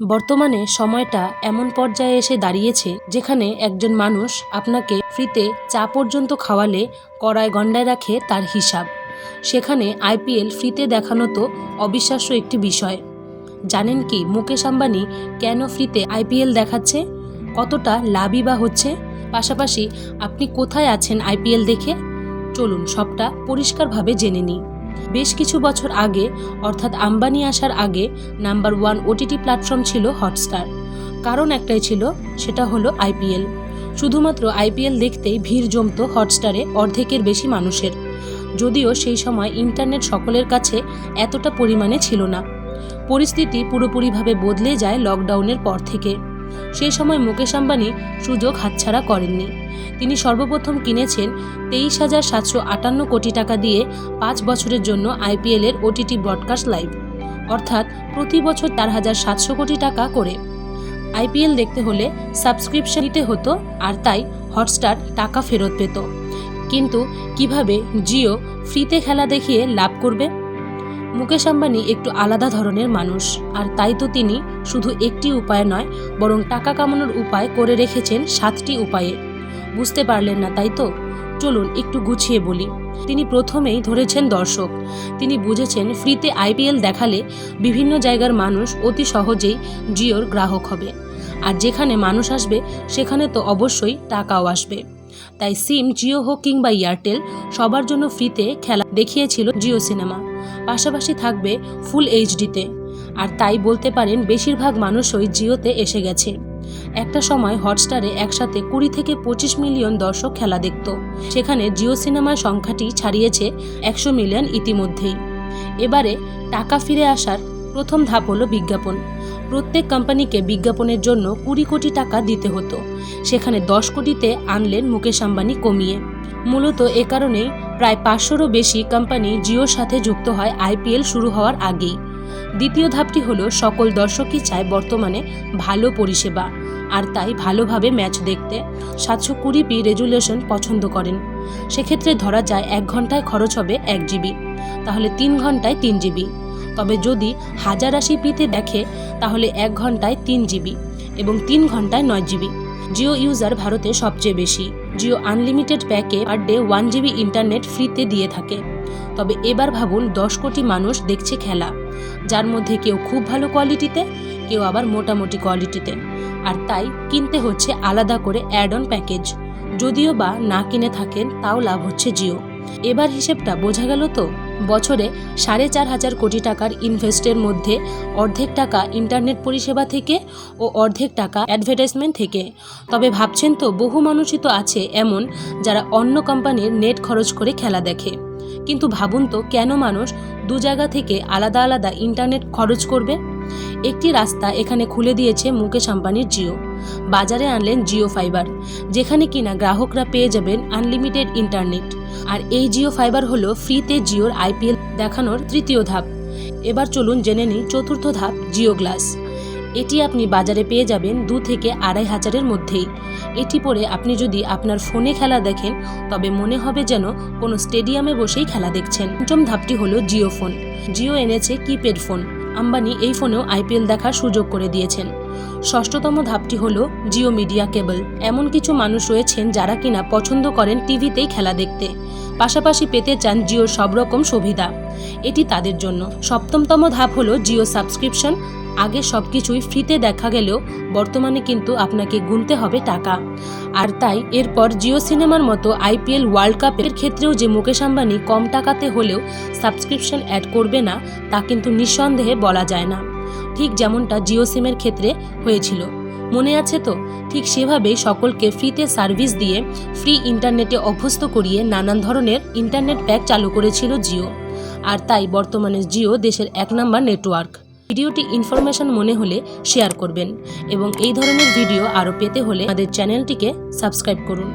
বর্তমানে সময়টা এমন পর্যায়ে এসে দাঁড়িয়েছে যেখানে একজন মানুষ আপনাকে ফ্রিতে চা পর্যন্ত খাওয়ালে কড়ায় গন্ডায় রাখে তার হিসাব। সেখানে আইপিএল ফ্রিতে দেখানো তো অবিশ্বাস্য একটি বিষয়। জানেন কি মুকেশ আম্বানি কেন ফ্রিতে আইপিএল দেখাচ্ছে? কতটা লাভই বা হচ্ছে? পাশাপাশি আপনি কোথায় আছেন আইপিএল দেখে? চলুন সবটা পরিষ্কারভাবে জেনে নিই। বেশ কিছু বছর আগে, অর্থাৎ আম্বানি আসার আগে, নাম্বার ওয়ান ওটিটি প্ল্যাটফর্ম ছিল হটস্টার। কারণ একটাই ছিল, সেটা হলো আইপিএল। শুধুমাত্র আইপিএল দেখতেই ভিড় জমতো হটস্টারে অর্ধেকের বেশি মানুষের। যদিও সেই সময় ইন্টারনেট সকলের কাছে এতটা পরিমাণে ছিল না। পরিস্থিতি পুরোপুরিভাবে বদলে যায় লকডাউনের পর থেকে। সেই সময় মুকেশ আম্বানি সুযোগ হাতছাড়া করেননি। তিনি সর্বপ্রথম কিনেছেন তেইশ হাজার সাতশো আটান্ন কোটি টাকা দিয়ে পাঁচ বছরের জন্য আইপিএলের ওটিটি ব্রডকাস্ট লাইভ। অর্থাৎ প্রতি বছর চার হাজার সাতশো কোটি টাকা করে। আইপিএল দেখতে হলে সাবস্ক্রিপশন নিতে হতো আর তাই হটস্টার টাকা ফেরত পেত। কিন্তু কীভাবে জিও ফ্রিতে খেলা দেখিয়ে লাভ করবে? মুকেশ আম্বানি একটু আলাদা ধরনের মানুষ, আর তাই তো তিনি শুধু একটি উপায় নয়, বরং টাকা কামানোর উপায় করে রেখেছেন সাতটি উপায়ে। বুঝতে পারলেন না, তাই তো? চলুন একটু গুছিয়ে বলি। তিনি প্রথমেই ধরেছেন দর্শক। তিনি বুঝেছেন, ফ্রিতে আইপিএল দেখালে বিভিন্ন জায়গার মানুষ অতি সহজেই জিওর গ্রাহক হবে। আর যেখানে মানুষ আসবে, সেখানে তো অবশ্যই টাকাও আসবে। তাই সিম জিও হোক কিংবা এয়ারটেল, সবার জন্য ফ্রিতে খেলা দেখিয়েছিল জিও সিনেমা। পাশাপাশি থাকবে ফুল এইচডিতে। আর তাই বলতে পারেন বেশিরভাগ মানুষই জিওতে এসে গেছে। একটা সময় হটস্টারে একসাথে কুড়ি থেকে পঁচিশ মিলিয়ন দর্শক খেলা দেখত। সেখানে জিও সিনেমার সংখ্যাটি ছাড়িয়েছে একশো মিলিয়ন ইতিমধ্যেই। এবারে টাকা ফিরে আসার প্রথম ধাপ হলো বিজ্ঞাপন। প্রত্যেক কোম্পানিকে বিজ্ঞাপনের জন্য কুড়ি কোটি টাকা দিতে হতো। সেখানে দশ কোটিতে আনলেন মুকেশ আম্বানি কমিয়ে। মূলত এ কারণেই প্রায় পাঁচশোরও বেশি কোম্পানি জিওর সাথে যুক্ত হয় আইপিএল শুরু হওয়ার আগেই। দ্বিতীয় ধাপটি হলো সকল দর্শকই চায় বর্তমানে ভালো পরিষেবা, আর তাই ভালোভাবে ম্যাচ দেখতে। সাতশো কুড়ি পি রেজুলেশন পছন্দ করেন। সেক্ষেত্রে ধরা যায় এক ঘন্টায় খরচ হবে এক জিবি। তাহলে তিন ঘন্টায় তিন জিবি। তবে যদি হাজার আশি পিতে দেখে, তাহলে এক ঘন্টায় তিন জিবি এবং তিন ঘন্টায় নয় জিবি। জিও ইউজার ভারতে সবচেয়ে বেশি। Jio unlimited প্যাকে per day one GB internet ফ্রিতে দিয়ে থাকে। তবে এবার ভাবুন, দশ কোটি মানুষ দেখছে খেলা। যার মধ্যে কেউ খুব ভালো কোয়ালিটিতে, কেউ আবার মোটামুটি কোয়ালিটিতে। আর তাই কিনতে হচ্ছে আলাদা করে অ্যাড অন প্যাকেজ যদিও বা না কিনে থাকেন, তাও লাভ হচ্ছে জিও। এবার হিসেবটা বোঝা গেল তো, বছরে সাড়ে চার হাজার কোটি টাকার ইনভেস্টের মধ্যে অর্ধেক টাকা ইন্টারনেট পরিষেবা থেকে ও অর্ধেক টাকা অ্যাডভার্টাইজমেন্ট থেকে। তবে ভাবছেন তো বহু মানুষই তো আছে এমন যারা অন্য কোম্পানির নেট খরচ করে খেলা দেখে। কিন্তু ভাবুন তো কেন মানুষ দু জায়গা থেকে আলাদা আলাদা ইন্টারনেট খরচ করবে? একটি রাস্তা এখানে খুলে দিয়েছে মুকেশ আম্বানির জিও। বাজারে আনলেন জিও ফাইবার, যেখানে কিনা গ্রাহকরা পেয়ে যাবেন আনলিমিটেড ইন্টারনেট। আর এই জিও ফাইবার হলো ফ্রিতে জিওর আইপিএল দেখানোর তৃতীয় ধাপ। এবার চলুন জেনে নিই চতুর্থ ধাপ, জিও গ্লাস। এটি আপনি বাজারে পেয়ে যাবেন দু থেকে আড়াই হাজারের মধ্যেই। এটি পরে আপনি যদি আপনার ফোনে খেলা দেখেন, তবে মনে হবে যেন কোনো স্টেডিয়ামে বসেই খেলা দেখছেন। পঞ্চম ধাপটি হলো জিও ফোন। জিও এনেছে কিপ্যাড ফোন। আম্বানি এই ফোনেও আইপিএল দেখার সুযোগ করে দিয়েছেন। ষষ্ঠতম ধাপটি হল জিও মিডিয়া কেবল। এমন কিছু মানুষ রয়েছেন যারা কিনা পছন্দ করেন টিভিতেই খেলা দেখতে। পাশাপাশি পেতে চান জিওর সব রকম সুবিধা। এটি তাদের জন্য। সপ্তমতম ধাপ হল জিও সাবস্ক্রিপশন। আগে সব কিছুই ফ্রিতে দেখা গেলেও বর্তমানে কিন্তু আপনাকে গুনতে হবে টাকা। আর তাই এরপর জিও সিনেমার মতো আইপিএল ওয়ার্ল্ড কাপের ক্ষেত্রেও যে মুকেশ আম্বানি কম টাকাতে হলেও সাবস্ক্রিপশন অ্যাড করবে না, তা কিন্তু নিঃসন্দেহে বলা যায় না। ঠিক যেমনটা জিও সিমের ক্ষেত্রে হয়েছিল। মনে আছে তো? ঠিক সেভাবেই সকলকে ফ্রিতে সার্ভিস দিয়ে ফ্রি ইন্টারনেটে অভ্যস্ত করিয়ে নানান ধরনের ইন্টারনেট প্যাক চালু করেছিল জিও। আর তাই বর্তমানে জিও দেশের এক নম্বর নেটওয়ার্ক। ভিডিওটি ইনফরমেশন মনে হলে শেয়ার করবেন এবং এই ধরনের ভিডিও আরও পেতে হলে আমাদের চ্যানেলটিকে সাবস্ক্রাইব করুন।